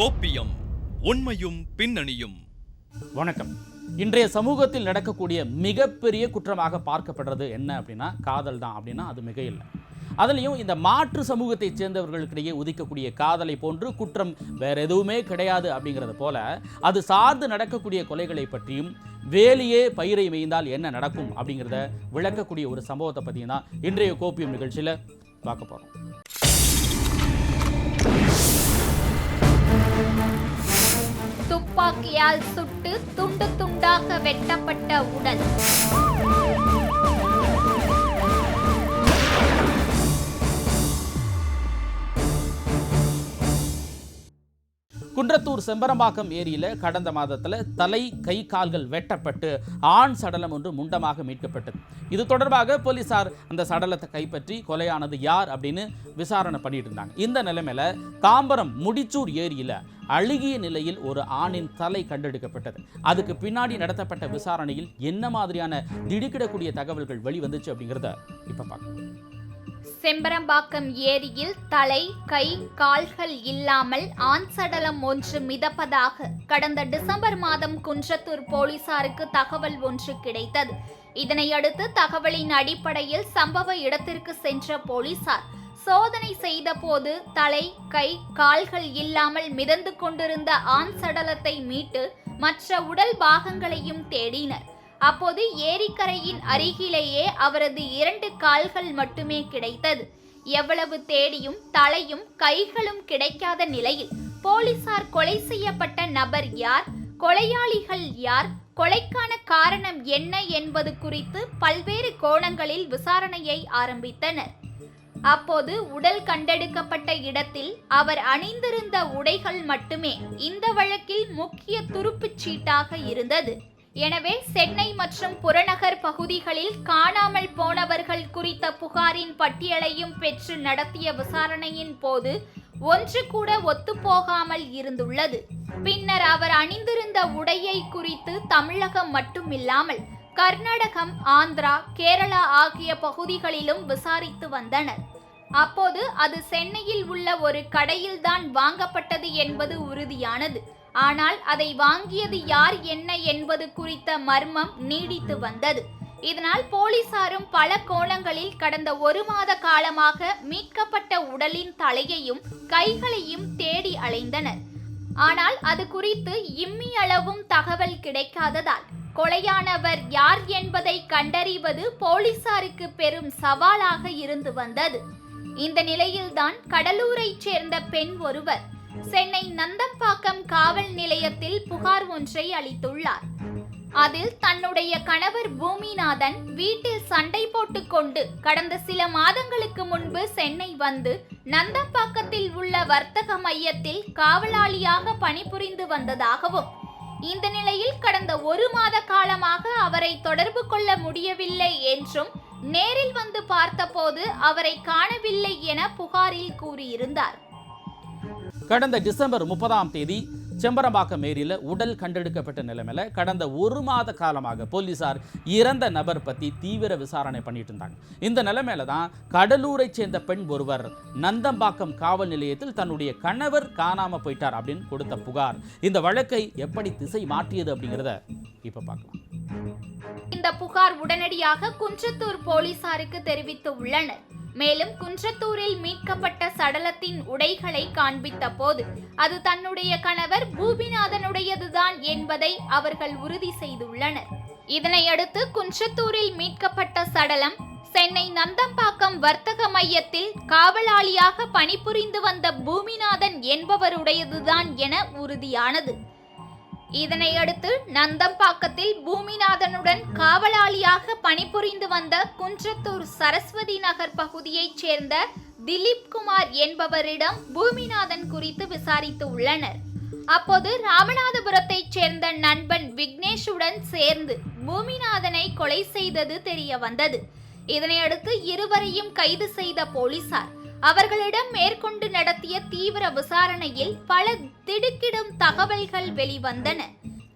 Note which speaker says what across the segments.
Speaker 1: கோப்பியம் உண்மையும் பின்னணியும்.
Speaker 2: வணக்கம். இன்றைய சமூகத்தில் நடக்கக்கூடிய மிகப்பெரிய குற்றமாக பார்க்கப்படுறது என்ன அப்படின்னா காதல் தான் அப்படின்னா அது மிக இல்லை. அதுலேயும் இந்த மாற்று சமூகத்தைச் சேர்ந்தவர்களுக்கிடையே உதிக்கக்கூடிய காதலை போன்று குற்றம் வேறு எதுவுமே கிடையாது அப்படிங்கிறது போல அது சார்ந்து நடக்கக்கூடிய கொலைகளை பற்றியும் வேலியே பயிரை மேய்ந்தால் என்ன நடக்கும் அப்படிங்கிறத விளக்கக்கூடிய ஒரு சம்பவத்தை பற்றியும் தான் இன்றைய கோப்பியம் நிகழ்ச்சியில் பார்க்க போகிறோம்
Speaker 3: துப்பாக்கியால் சுட்டு துண்டு துண்டாக வெட்டப்பட்ட உடல்.
Speaker 2: குன்றத்தூர் செம்பரம்பாக்கம் ஏரியில் கடந்த மாதத்துல தலை கை கால்கள் வெட்டப்பட்டு ஆண் சடலம் ஒன்று முண்டமாக மீட்கப்பட்டது. இது தொடர்பாக போலீசார் அந்த சடலத்தை கைப்பற்றி கொலையானது யார் அப்படின்னு விசாரணை பண்ணிட்டு இருந்தாங்க. இந்த நிலைமையில தாம்பரம் முடிச்சூர் ஏரியில அழுகிய நிலையில் ஒரு ஆணின் தலை கண்டெடுக்கப்பட்டது. அதுக்கு பின்னாடி நடத்தப்பட்ட விசாரணையில் என்ன மாதிரியான திடுக்கிடக்கூடிய தகவல்கள் வெளிவந்துச்சு அப்படிங்கிறத இப்போ பார்க்கலாம்.
Speaker 3: செம்பரம்பாக்கம் ஏரியில் தலை கை கால்கள் இல்லாமல் ஆண் சடலம் ஒன்று மிதப்பதாக கடந்த டிசம்பர் மாதம் குன்றத்தூர் போலீசாருக்கு தகவல் ஒன்று கிடைத்தது. இதனையடுத்து தகவலின் அடிப்படையில் சம்பவ இடத்திற்கு சென்ற போலீசார் சோதனை செய்தபோது தலை கை கால்கள் இல்லாமல் மிதந்து கொண்டிருந்த ஆண் சடலத்தை மீட்டு மற்ற உடல் பாகங்களையும் தேடினர். அப்போது ஏரிக்கரையின் அருகிலேயே அவரது இரண்டு கால்கள் மட்டுமே கிடைத்தது. எவ்வளவு தேடியும் தலையும் கைகளும் கிடைக்காத நிலையில் போலீசார் கொலை செய்யப்பட்ட நபர் யார் கொலையாளிகள் யார் கொலைக்கான காரணம் என்ன என்பது குறித்து பல்வேறு கோணங்களில் விசாரணையை ஆரம்பித்தனர். அப்போது உடல் கண்டெடுக்கப்பட்ட இடத்தில் அவர் அணிந்திருந்த உடைகள் மட்டுமே இந்த வழக்கில் முக்கிய துருப்புச் சீட்டாக இருந்தது. எனவே சென்னை மற்றும் புறநகர் பகுதிகளில் காணாமல் போனவர்கள் குறித்த புகாரின் பட்டியலையும் பெற்று நடத்திய விசாரணையின் போது ஒன்று கூட ஒத்துப்போகாமல் இருந்துள்ளது. பின்னர் அவர் அணிந்திருந்த உடையை குறித்து தமிழகம் மட்டுமில்லாமல் கர்நாடகம் ஆந்திரா கேரளா ஆகிய பகுதிகளிலும் விசாரித்து வந்தனர். அப்போது அது சென்னையில் உள்ள ஒரு கடையில்தான் வாங்கப்பட்டது என்பது உறுதியானது. ஆனால் அதை வாங்கியது யார் என்ன என்பது குறித்த மர்மம் நீடித்து வந்தது. இதனால் போலீசாரும் பல கோணங்களில் கடந்த ஒரு மாத காலமாக மீட்கப்பட்ட உடலின் தலையையும் கைகளையும் தேடி அலைந்தனர். ஆனால் அது குறித்து இம்மி அளவும் தகவல் கிடைக்காததால் கொலையானவர் யார் என்பதை கண்டறிவது போலீசாருக்கு பெரும் சவாலாக இருந்து வந்தது. இந்த நிலையில்தான் கடலூரைச் சேர்ந்த பெண் ஒருவர் சென்னை நந்தம்பாக்கம் காவல் நிலையத்தில் புகார் ஒன்றை அளித்துள்ளார். அதில் தன்னுடைய கணவர் பூமிநாதன் வீட்டில் சண்டை போட்டுக்கொண்டு கடந்த சில மாதங்களுக்கு முன்பு சென்னை வந்து நந்தம்பாக்கத்தில் உள்ள வர்த்தக மையத்தில் காவலாளியாக பணிபுரிந்து வந்ததாகவும் இந்த நிலையில் கடந்த ஒரு மாத காலமாக அவரை தொடர்பு கொள்ள முடியவில்லை என்றும் நேரில் வந்து பார்த்தபோது அவரை காணவில்லை என புகாரில் கூறியிருந்தார்.
Speaker 2: கடந்த டிசம்பர் முப்பதாம் தேதி செம்பரம்பாக்கம் ஏரியில் உடல் கண்டெடுக்கப்பட்ட நிலைமையில கடந்த ஒரு மாத காலமாக போலீசார் இறந்த நபர் பற்றி தீவிர விசாரணை பண்ணிட்டு இருந்தாங்க. இந்த நிலைமையில தான் கடலூரை சேர்ந்த பெண் ஒருவர் நந்தம்பாக்கம் காவல் நிலையத்தில் தன்னுடைய கணவர் காணாம போயிட்டார் அப்படின்னு கொடுத்த புகார். இந்த வழக்கை எப்படி திசை மாற்றியது அப்படிங்கிறத இப்போ பார்க்கலாம்.
Speaker 3: இந்த புகார் உடனடியாக குன்றத்தூர் போலீசாருக்கு தெரிவித்து உள்ளனர். மேலும் குன்றத்தூரில் மீட்கப்பட்ட சடலத்தின் உடைகளை காண்பித்த போது அது தன்னுடைய கணவர் பூபிநாதனுடையதுதான் என்பதை அவர்கள் உறுதி செய்துள்ளனர். இதனையடுத்து குன்றத்தூரில் மீட்கப்பட்ட சடலம் சென்னை நந்தம்பாக்கம் வர்த்தக மையத்தில் காவலாளியாக பணிபுரிந்து வந்த பூமிநாதன் என்பவருடையதுதான் என உறுதியானது. இதனையடுத்து நந்தம்பாக்கத்தில் பூமிநாதனுடன் காவலாளியாக பணிபுரிந்து வந்த குன்றத்தூர் சரஸ்வதி நகர் பகுதியைச் சேர்ந்த திலீப் குமார் என்பவரிடம் பூமிநாதன் குறித்து விசாரித்து உள்ளனர். அப்போது ராமநாதபுரத்தைச் சேர்ந்த நண்பன் விக்னேஷுடன் சேர்ந்து பூமிநாதனை கொலை செய்தது தெரிய வந்தது இதனையடுத்து இருவரையும் கைது செய்த போலீசார் அவர்களிடம் மேற்கொண்டு நடத்திய தீவிர விசாரணையில் பல திடுக்கிடும் தகவல்கள் வெளிவந்தன.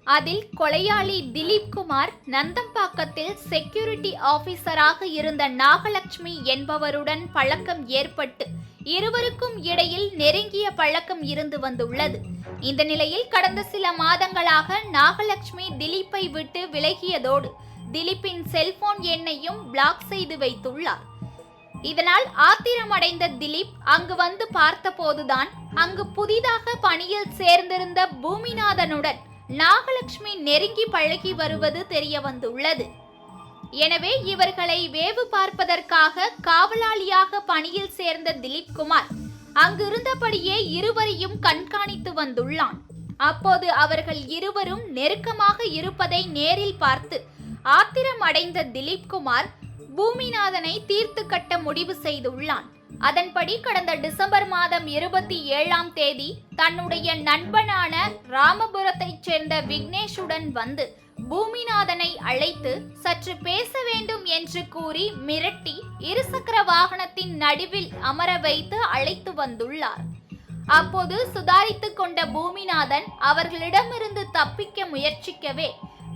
Speaker 3: அதில் கொலையாளி திலீப் குமார் நந்தம்பாக்கத்தில் செக்யூரிட்டி ஆபீசராக இருந்த நாகலட்சுமி என்பவருடன் பழக்கம் ஏற்பட்டு இருவருக்கும் இடையில் நெருங்கிய பழக்கம் இருந்து வந்துள்ளது. இந்த நிலையில் கடந்த சில மாதங்களாக நாகலட்சுமி திலீப்பை விட்டு விலகியதோடு திலீப்பின் செல்போன் எண்ணையும் பிளாக் செய்து வைத்துள்ளார். இதனால் ஆத்திரமடைந்த திலீப் அங்கு வந்து பார்த்தபோதுதான் அங்கு புதிதாக பணியில் சேர்ந்திருந்த பூமிநாதனுடன் நாகலட்சுமி நெருங்கி பழகி வருவது தெரிய வந்துள்ளது. எனவே இவர்களை வேவு பார்ப்பதற்காக காவலாளியாக பணியில் சேர்ந்த திலீப் குமார் அங்கிருந்தபடியே இருவரையும் கண்காணித்து வந்துள்ளான். அப்போது அவர்கள் இருவரும் நெருக்கமாக இருப்பதை நேரில் பார்த்து ஆத்திரமடைந்த திலீப் குமார் பூமிநாதனை தீர்த்து கட்ட முடிவு செய்துள்ளான். அதன்படி கடந்த டிசம்பர் மாதம் இருபத்தி ஏழாம் தேதி தன்னுடைய நண்பனான ராமபுரத்தைச் சேர்ந்த விக்னேஷுடன் வந்து பூமிநாதனை அழைத்து சற்று பேச வேண்டும் என்று கூறி மிரட்டி இருசக்கர வாகனத்தின் நடுவில் அமர வைத்து அழைத்து வந்துள்ளார். அப்போது சுதாரித்துக் கொண்ட பூமிநாதன் அவர்களிடமிருந்து தப்பிக்க முயற்சிக்கவே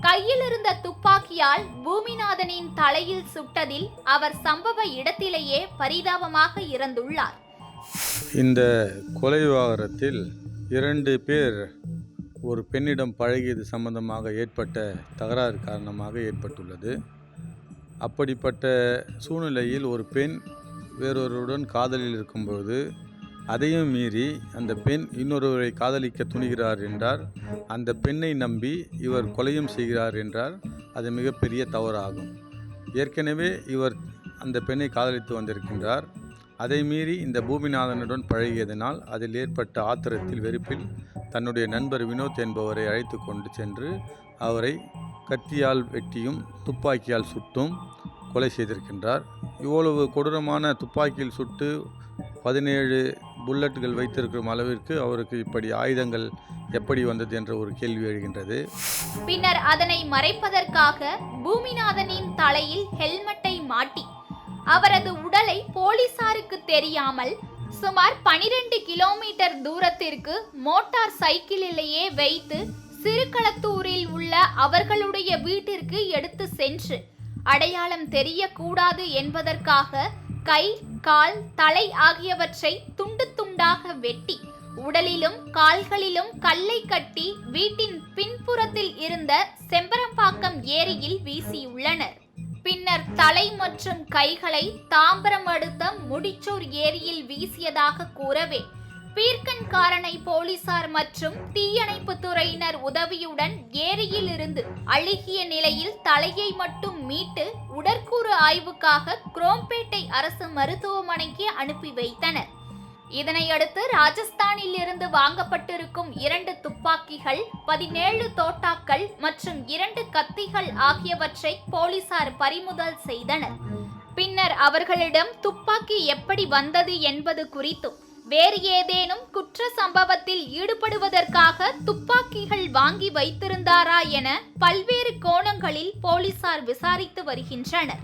Speaker 3: கையில் இருந்த துப்பாக்கியால் பூமிநாதனின் தலையில் சுட்டதில் அவர் சம்பவ இடத்திலேயே பரிதாபமாக இறந்துள்ளார்.
Speaker 4: இந்த கொலை விவகாரத்தில் இரண்டு பேர் ஒரு பெண்ணிடம் பழகியது சம்பந்தமாக ஏற்பட்ட தகராறு காரணமாக ஏற்பட்டுள்ளது. அப்படிப்பட்ட சூழ்நிலையில் ஒரு பெண் வேறொருவருடன் காதலில் இருக்கும்போது அதையும் மீறி அந்த பெண் இன்னொருவரை காதலிக்க துணிகிறார் என்றார். அந்த பெண்ணை நம்பி இவர் கொலையும் செய்கிறார் என்றால் அது மிகப்பெரிய தவறாகும். ஏற்கனவே இவர் அந்த பெண்ணை காதலித்து வந்திருக்கின்றார். அதை மீறி இந்த பூமிநாதனுடன் பழகியதனால் அதில் ஏற்பட்ட ஆத்திரத்தில் வெறுப்பில் தன்னுடைய நண்பர் வினோத் என்பவரை அழைத்து கொண்டு சென்று அவரை கத்தியால் வெட்டியும் துப்பாக்கியால் சுட்டும் கொலை செய்திருக்கின்றார். இவ்வளவு கொடூரமான துப்பாக்கியில் சுட்டு பதினேழு புல்லட்டுகள் வைத்திருக்கும் அளவிற்கு அவருக்கு இப்படி ஆயுதங்கள் எப்படி வந்தது என்ற ஒரு கேள்வி எழுகின்றது.
Speaker 3: பின்னர் அதனை மறைப்பதற்காக பூமிநாதனின் தலையில் ஹெல்மெட்டை மாட்டி அவரது உடலை போலீசாருக்கு தெரியாமல் சுமார் 12 கிலோமீட்டர் தூரத்திற்கு மோட்டார் சைக்கிளிலேயே வைத்து சிறுகளத்தூரில் உள்ள அவர்களுடைய வீட்டிற்கு எடுத்து சென்று அடையாளம் தெரியக்கூடாது என்பதற்காக கை கால் தலை ஆகியவற்றை துண்டு துண்டாக வெட்டி உடலிலும் கால்களிலும் கல்லை கட்டி வீட்டின் பின்புறத்தில் இருந்த செம்பரம்பாக்கம் ஏரியில் வீசியுள்ளனர். பின்னர் தலை மற்றும் கைகளை தாம்பரம் அடுத்த முடிச்சூர் ஏரியில் வீசியதாக கூறவே பீர்க்கன்காரனை போலீசார் மற்றும் தீயணைப்பு துறையினர் உதவியுடன் ஏரியில் இருந்து அழுகிய நிலையில் தலையை மட்டும் மீட்டு உடற்கூறு ஆய்வுக்காக குரோம்பேட்டை அரசு மருத்துவமனைக்கு அனுப்பி வைத்தனர். இதனையடுத்து ராஜஸ்தானில் இருந்து வாங்கப்பட்டிருக்கும் இரண்டு துப்பாக்கிகள் பதினேழு தோட்டாக்கள் மற்றும் இரண்டு கத்திகள் ஆகியவற்றை போலீசார் பறிமுதல் செய்தனர். பின்னர் அவர்களிடம் துப்பாக்கி எப்படி வந்தது என்பது குறித்தும் வேறு ஏதேனும் குற்ற சம்பவத்தில் ஈடுபடுவதற்காக துப்பாக்கிகள் வாங்கி வைத்திருந்தாரா என பல்வேறு கோணங்களில் போலீசார் விசாரித்து வருகின்றனர்.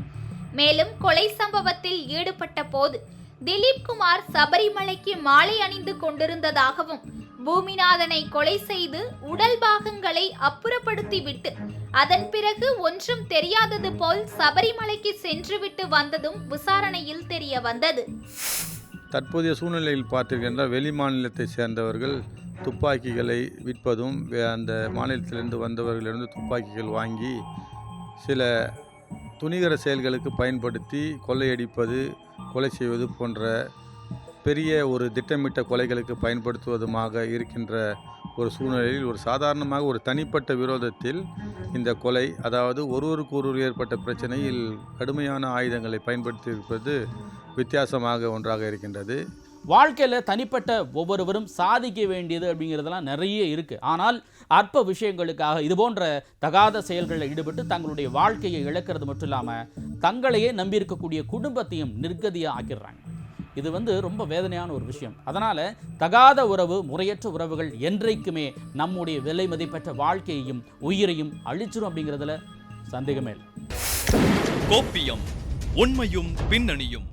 Speaker 3: மேலும் கொலை சம்பவத்தில் ஈடுபட்ட போது திலீப் குமார் சபரிமலைக்கு மாலை அணிந்து கொண்டிருந்ததாகவும் பூமிநாதனை கொலை செய்து உடல் பாகங்களை அப்புறப்படுத்திவிட்டு அதன் பிறகு ஒன்றும் தெரியாதது போல் சபரிமலைக்கு சென்றுவிட்டு வந்ததும் விசாரணையில் தெரிய வந்தது.
Speaker 4: தற்போதைய சூழ்நிலையில் பார்த்திருக்கின்ற வெளி மாநிலத்தை சேர்ந்தவர்கள் துப்பாக்கிகளை விற்பதும் வே- அந்த மாநிலத்திலிருந்து வந்தவர்களிடம் துப்பாக்கிகள் வாங்கி சில துணிகர செயல்களுக்கு பயன்படுத்தி கொள்ளையடிப்பது கொலை செய்வது போன்ற பெரிய ஒரு திட்டமிட்ட கொலைகளுக்கு பயன்படுத்துவதுமாக இருக்கின்ற ஒரு சூழ்நிலையில் ஒரு சாதாரணமாக ஒரு தனிப்பட்ட விரோதத்தில் இந்த கொலை அதாவது ஒருவருக்கு ஒருவர் ஏற்பட்ட பிரச்சனையில் கடுமையான ஆயுதங்களை பயன்படுத்தி இருப்பது வித்தியாசமாக ஒன்றாக இருக்கின்றது.
Speaker 2: வாழ்க்கையில் தனிப்பட்ட ஒவ்வொருவரும் சாதிக்க வேண்டியது அப்படிங்கிறதெல்லாம் நிறைய இருக்குது ஆனால் அற்ப விஷயங்களுக்காக இது போன்ற தகாத செயல்களில் ஈடுபட்டு தங்களுடைய வாழ்க்கையை இழக்கிறது மட்டும் இல்லாமல் தங்களையே நம்பியிருக்கக்கூடிய குடும்பத்தையும் நிர்கதியாக ஆக்கிடுறாங்க. இது வந்து ரொம்ப வேதனையான ஒரு விஷயம். அதனால் தகாத உறவு முறையற்ற உறவுகள் என்றைக்குமே நம்முடைய விலை மதிப்பற்ற வாழ்க்கையையும் உயிரையும் அழிச்சிரும் அப்படிங்கிறதுல சந்தேகமே இல்லை.
Speaker 1: கோப்பியம் உண்மையும் பின்னணியும்.